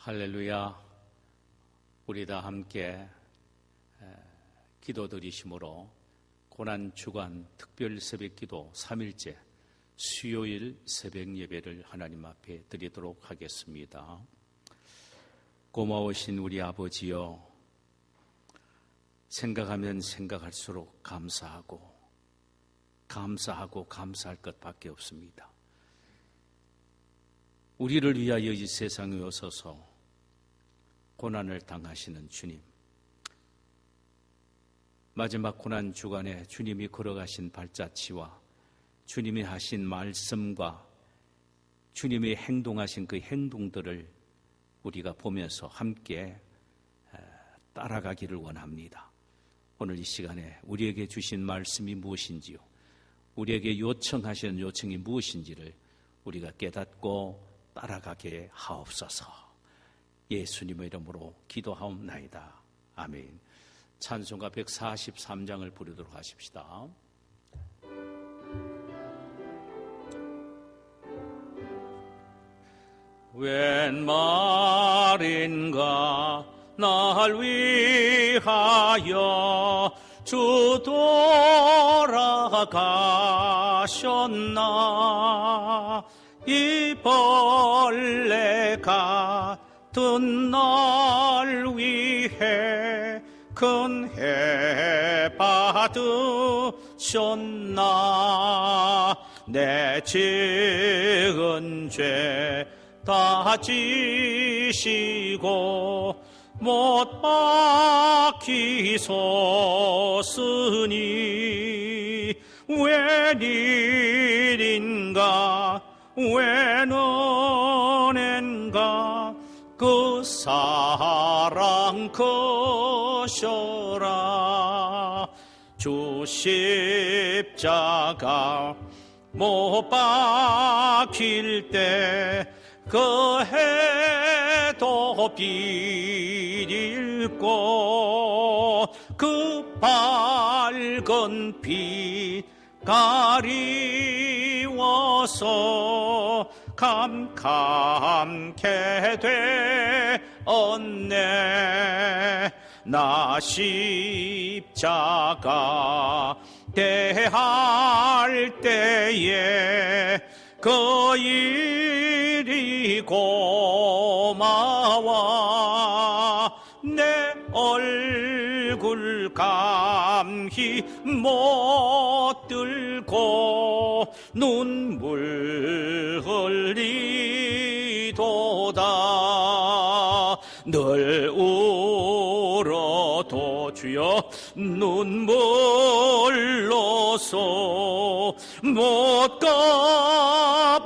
할렐루야. 우리 다 함께 기도 드리심으로 고난 주간 특별 새벽 기도 3일째 수요일 새벽 예배를 하나님 앞에 드리도록 하겠습니다. 고마우신 우리 아버지여 생각하면 생각할수록 감사하고 감사하고 감사할 것밖에 없습니다. 우리를 위하여 이 세상에 오셔서 고난을 당하시는 주님. 마지막 고난 주간에 주님이 걸어가신 발자취와 주님이 하신 말씀과 주님이 행동하신 그 행동들을 우리가 보면서 함께 따라가기를 원합니다. 오늘 이 시간에 우리에게 주신 말씀이 무엇인지요? 우리에게 요청하시는 요청이 무엇인지를 우리가 깨닫고 따라가게 하옵소서. 예수님의 이름으로 기도하옵나이다. 아멘. 찬송가 143장을 부르도록 하십시다. 웬 말인가 날 위하여 주 돌아가셨나 이 벌레 같은 날 위해 큰해 받으셨나? 내 지은 죄 다 지시고 못 박히소으니. 웬일인 가웬 은혜인가 그 사랑 거셔라. 주 십자가 못 박힐 때 그 해도 비릴고 그 밝은 빛 가리 워서 감감케 되었네 나 십자가 대할 때에 그 일이 고마워 감히 못 들고 눈물 흘리도다. 늘 울어도 주여 눈물로서 못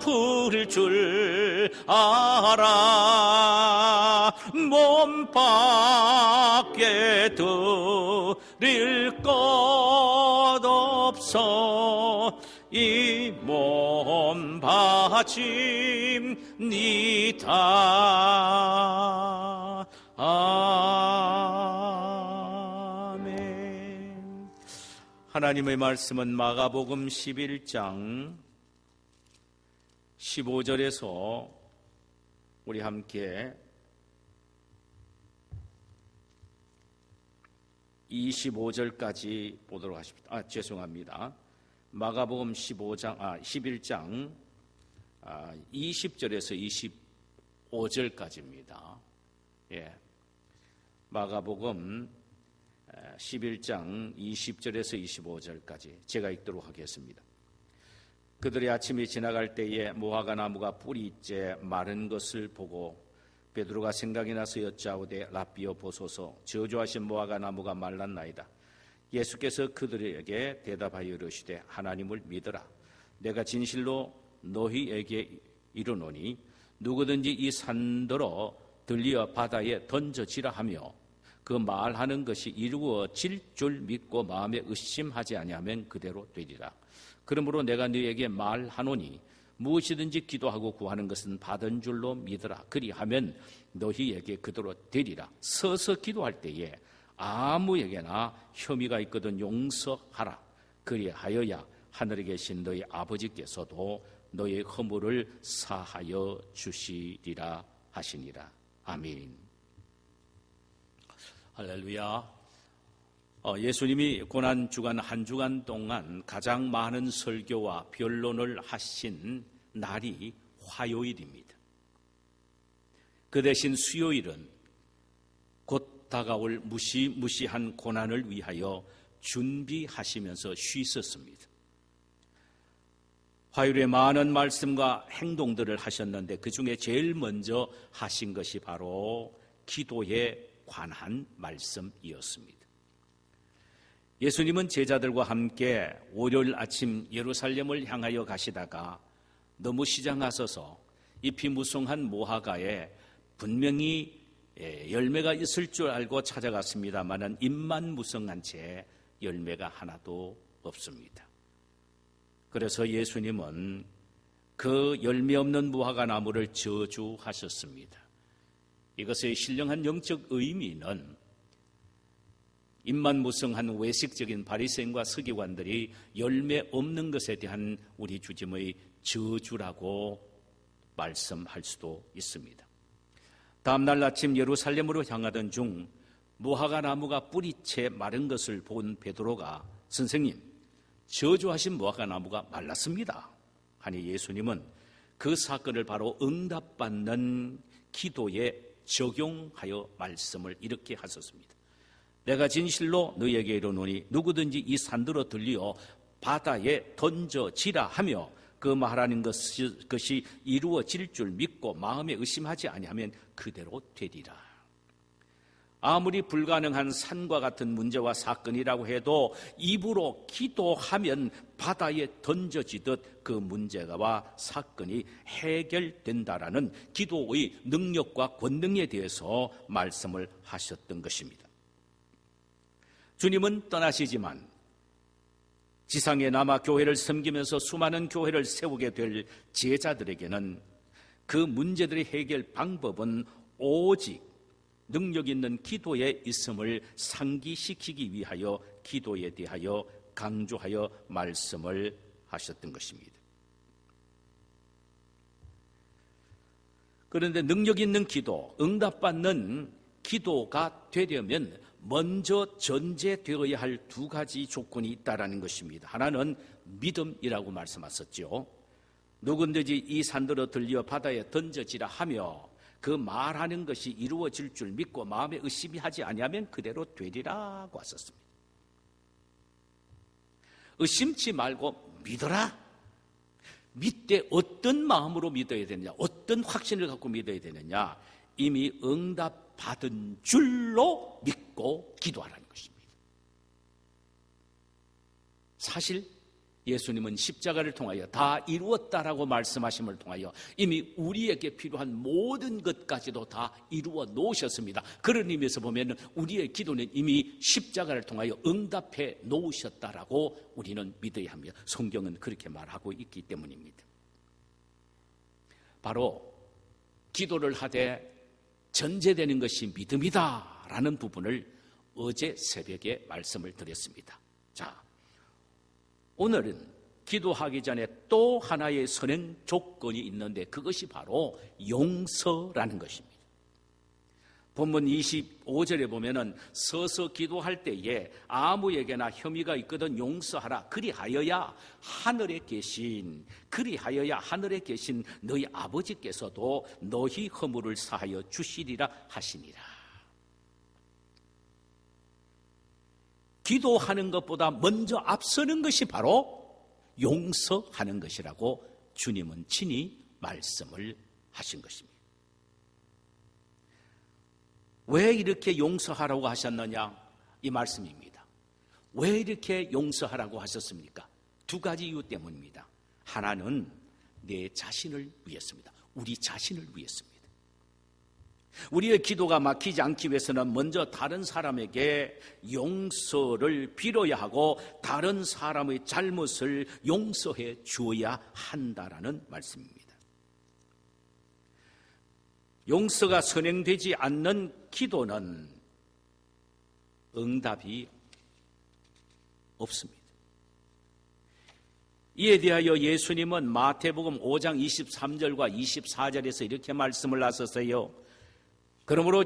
갚을 줄 알아. 몸 밖에 드릴 것 없어. 이 몸 바칩니다. 아멘. 하나님의 말씀은 마가복음 11장 15절에서 우리 함께 25절까지 보도록 하십니다. 아, 죄송합니다. 마가복음 15장, 아, 11장, 아, 20절에서 25절까지입니다. 예. 마가복음 11장 20절에서 25절까지 제가 읽도록 하겠습니다. 그들이 아침이 지나갈 때에 무화과 나무가 뿌리째 마른 것을 보고 베드로가 생각이 나서 여짜오되 라비어 보소서 저주하신 무화과 나무가 말랐나이다. 예수께서 그들에게 대답하여 이르시되 하나님을 믿어라. 내가 진실로 너희에게 이르노니 누구든지 이 산더러 들리어 바다에 던져지라 하며 그 말하는 것이 이루어질 줄 믿고 마음에 의심하지 아니하면 그대로 되리라. 그러므로 내가 너에게 말하노니 무엇이든지 기도하고 구하는 것은 받은 줄로 믿으라. 그리하면 너희에게 그대로 되리라. 서서 기도할 때에 아무에게나 혐의가 있거든 용서하라. 그리하여야 하늘에 계신 너희 아버지께서도 너의 허물을 사하여 주시리라 하시니라. 아멘. 할렐루야. 어, 예수님이 고난 주간 한 주간 동안 가장 많은 설교와 변론을 하신 날이 화요일입니다. 그 대신 수요일은 곧 다가올 무시무시한 고난을 위하여 준비하시면서 쉬셨습니다. 화요일에 많은 말씀과 행동들을 하셨는데 그 중에 제일 먼저 하신 것이 바로 기도에 관한 말씀이었습니다. 예수님은 제자들과 함께 월요일 아침 예루살렘을 향하여 가시다가 너무 시장하셔서 잎이 무성한 모하가에 분명히 예, 열매가 있을 줄 알고 찾아갔습니다만은 잎만 무성한 채 열매가 하나도 없습니다. 그래서 예수님은 그 열매 없는 무화과 나무를 저주하셨습니다. 이것의 신령한 영적 의미는 입만 무성한 외식적인 바리새인과 서기관들이 열매 없는 것에 대한 우리 주님의 저주라고 말씀할 수도 있습니다. 다음 날 아침 예루살렘으로 향하던 중 무화과 나무가 뿌리채 마른 것을 본 베드로가 선생님 저주하신 무화과 나무가 말랐습니다. 하니 예수님은 그 사건을 바로 응답받는 기도에 적용하여 말씀을 이렇게 하셨습니다. 내가 진실로 너희에게 이르노니 누구든지 이 산들어 들리어 바다에 던져지라 하며 그 말하는 것이, 것이 이루어질 줄 믿고 마음에 의심하지 아니하면 그대로 되리라. 아무리 불가능한 산과 같은 문제와 사건이라고 해도 입으로 기도하면 바다에 던져지듯 그 문제와 사건이 해결된다라는 기도의 능력과 권능에 대해서 말씀을 하셨던 것입니다. 주님은 떠나시지만 지상에 남아 교회를 섬기면서 수많은 교회를 세우게 될 제자들에게는 그 문제들의 해결 방법은 오직 능력 있는 기도에 있음을 상기시키기 위하여 기도에 대하여 강조하여 말씀을 하셨던 것입니다. 그런데 능력 있는 기도, 응답받는 기도가 되려면 먼저 전제되어야 할 두 가지 조건이 있다라는 것입니다. 하나는 믿음이라고 말씀하셨죠. 누군지 이 산들어 들려 바다에 던져지라 하며 그 말하는 것이 이루어질 줄 믿고 마음에 의심이 하지 아니하면 그대로 되리라고 하셨습니다. 의심치 말고 믿어라. 믿되 어떤 마음으로 믿어야 되느냐, 어떤 확신을 갖고 믿어야 되느냐, 이미 응답 받은 줄로 믿고 기도하라는 것입니다. 사실 예수님은 십자가를 통하여 다 이루었다라고 말씀하심을 통하여 이미 우리에게 필요한 모든 것까지도 다 이루어 놓으셨습니다. 그런 의미에서 보면 우리의 기도는 이미 십자가를 통하여 응답해 놓으셨다라고 우리는 믿어야 합니다. 성경은 그렇게 말하고 있기 때문입니다. 바로 기도를 하되 전제되는 것이 믿음이다. 라는 부분을 어제 새벽에 말씀을 드렸습니다. 자, 오늘은 기도하기 전에 또 하나의 선행 조건이 있는데 그것이 바로 용서라는 것입니다. 본문 25절에 보면은 서서 기도할 때에 아무에게나 혐의가 있거든 용서하라. 그리하여야 하늘에 계신 그리하여야 하늘에 계신 너희 아버지께서도 너희 허물을 사하여 주시리라 하시니라. 기도하는 것보다 먼저 앞서는 것이 바로 용서하는 것이라고 주님은 친히 말씀을 하신 것입니다. 왜 이렇게 용서하라고 하셨느냐? 이 말씀입니다. 왜 이렇게 용서하라고 하셨습니까? 두 가지 이유 때문입니다. 하나는 내 자신을 위해서입니다. 우리 자신을 위해서입니다. 우리의 기도가 막히지 않기 위해서는 먼저 다른 사람에게 용서를 빌어야 하고 다른 사람의 잘못을 용서해 주어야 한다라는 말씀입니다. 용서가 선행되지 않는 기도는 응답이 없습니다. 이에 대하여 예수님은 마태복음 5장 23절과 24절에서 이렇게 말씀을 하셨어요. 그러므로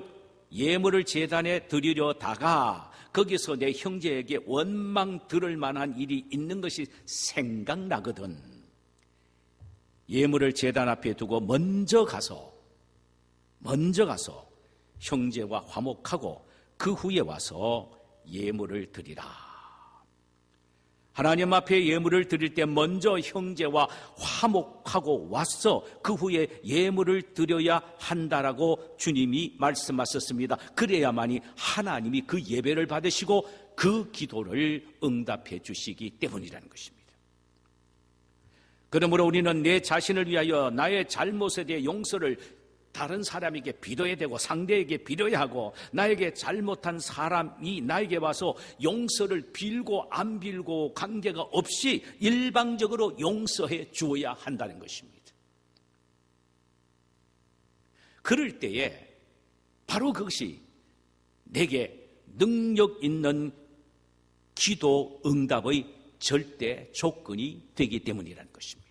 예물을 재단에 드리려다가 거기서 내 형제에게 원망 들을 만한 일이 있는 것이 생각나거든. 예물을 재단 앞에 두고 먼저 가서 먼저 가서 형제와 화목하고 그 후에 와서 예물을 드리라. 하나님 앞에 예물을 드릴 때 먼저 형제와 화목하고 와서 그 후에 예물을 드려야 한다라고 주님이 말씀하셨습니다. 그래야만이 하나님이 그 예배를 받으시고 그 기도를 응답해 주시기 때문이라는 것입니다. 그러므로 우리는 내 자신을 위하여 나의 잘못에 대해 용서를 다른 사람에게 빌어야 되고 상대에게 빌어야 하고 나에게 잘못한 사람이 나에게 와서 용서를 빌고 안 빌고 관계가 없이 일방적으로 용서해 주어야 한다는 것입니다. 그럴 때에 바로 그것이 내게 능력 있는 기도 응답의 절대 조건이 되기 때문이라는 것입니다.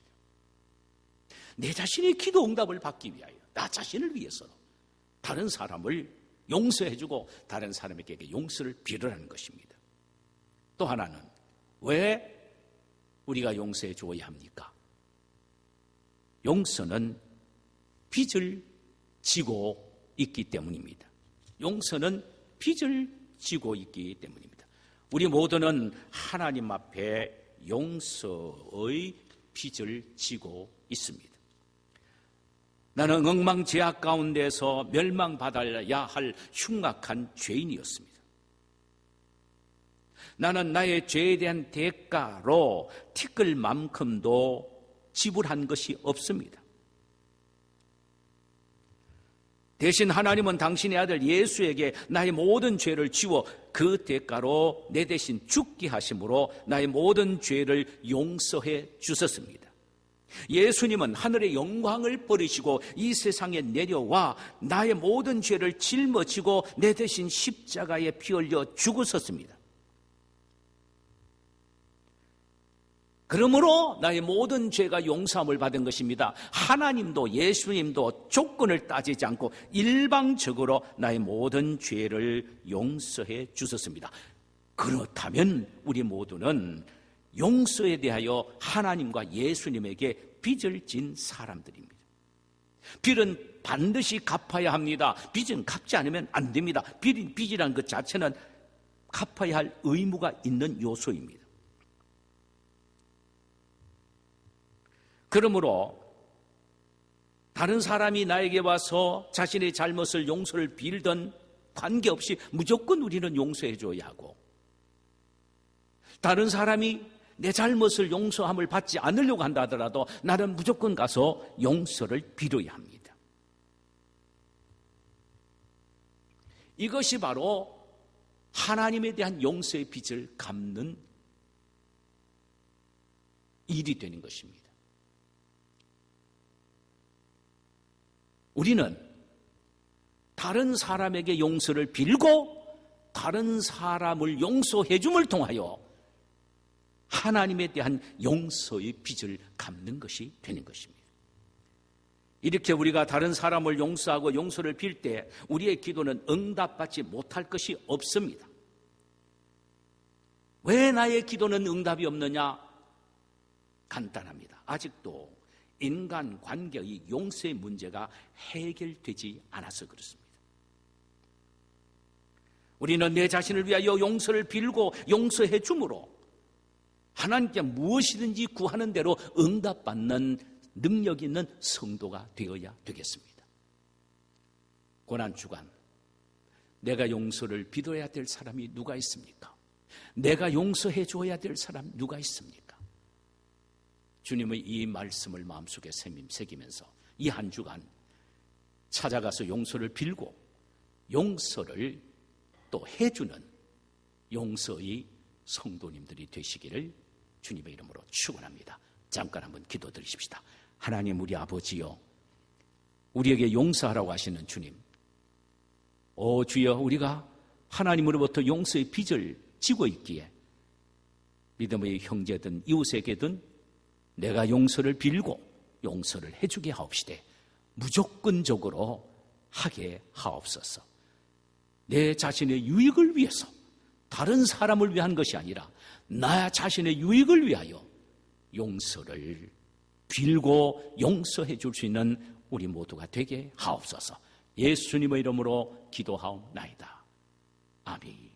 내 자신의 기도 응답을 받기 위하여 나 자신을 위해서 다른 사람을 용서해주고 다른 사람에게 용서를 빌으라는 것입니다. 또 하나는 왜 우리가 용서해 주어야 합니까? 용서는 빚을 지고 있기 때문입니다. 용서는 빚을 지고 있기 때문입니다. 우리 모두는 하나님 앞에 용서의 빚을 지고 있습니다. 나는 엉망제약 가운데서 멸망받아야 할 흉악한 죄인이었습니다. 나는 나의 죄에 대한 대가로 티끌만큼도 지불한 것이 없습니다. 대신 하나님은 당신의 아들 예수에게 나의 모든 죄를 지워 그 대가로 내 대신 죽게 하심으로 나의 모든 죄를 용서해 주셨습니다. 예수님은 하늘의 영광을 버리시고 이 세상에 내려와 나의 모든 죄를 짊어지고 내 대신 십자가에 피 흘려 죽으셨습니다. 그러므로 나의 모든 죄가 용서함을 받은 것입니다. 하나님도 예수님도 조건을 따지지 않고 일방적으로 나의 모든 죄를 용서해 주셨습니다. 그렇다면 우리 모두는 용서에 대하여 하나님과 예수님에게 빚을 진 사람들입니다. 빚은 반드시 갚아야 합니다. 빚은 갚지 않으면 안 됩니다. 빚, 빚이란 것 자체는 갚아야 할 의무가 있는 요소입니다. 그러므로 다른 사람이 나에게 와서 자신의 잘못을 용서를 빌던 관계없이 무조건 우리는 용서해 줘야 하고 다른 사람이 내 잘못을 용서함을 받지 않으려고 한다 하더라도 나는 무조건 가서 용서를 빌어야 합니다. 이것이 바로 하나님에 대한 용서의 빚을 갚는 일이 되는 것입니다. 우리는 다른 사람에게 용서를 빌고 다른 사람을 용서해 줌을 통하여 하나님에 대한 용서의 빚을 갚는 것이 되는 것입니다. 이렇게 우리가 다른 사람을 용서하고 용서를 빌 때 우리의 기도는 응답받지 못할 것이 없습니다. 왜 나의 기도는 응답이 없느냐? 간단합니다. 아직도 인간 관계의 용서의 문제가 해결되지 않아서 그렇습니다. 우리는 내 자신을 위하여 용서를 빌고 용서해 주므로 하나님께 무엇이든지 구하는 대로 응답받는 능력 있는 성도가 되어야 되겠습니다. 고난 주간, 내가 용서를 빌어야 될 사람이 누가 있습니까? 내가 용서해 줘야 될 사람 누가 있습니까? 주님의 이 말씀을 마음속에 새기면서 이 한 주간 찾아가서 용서를 빌고 용서를 또 해주는 용서의 성도님들이 되시기를 주님의 이름으로 축원합니다. 잠깐 한번 기도드리십시다. 하나님 우리 아버지요. 우리에게 용서하라고 하시는 주님. 오 주여 우리가 하나님으로부터 용서의 빚을 지고 있기에 믿음의 형제든 이웃에게든 내가 용서를 빌고 용서를 해주게 하옵시되 무조건적으로 하게 하옵소서. 내 자신의 유익을 위해서 다른 사람을 위한 것이 아니라 나 자신의 유익을 위하여 용서를 빌고 용서해 줄 수 있는 우리 모두가 되게 하옵소서. 예수님의 이름으로 기도하옵나이다. 아멘.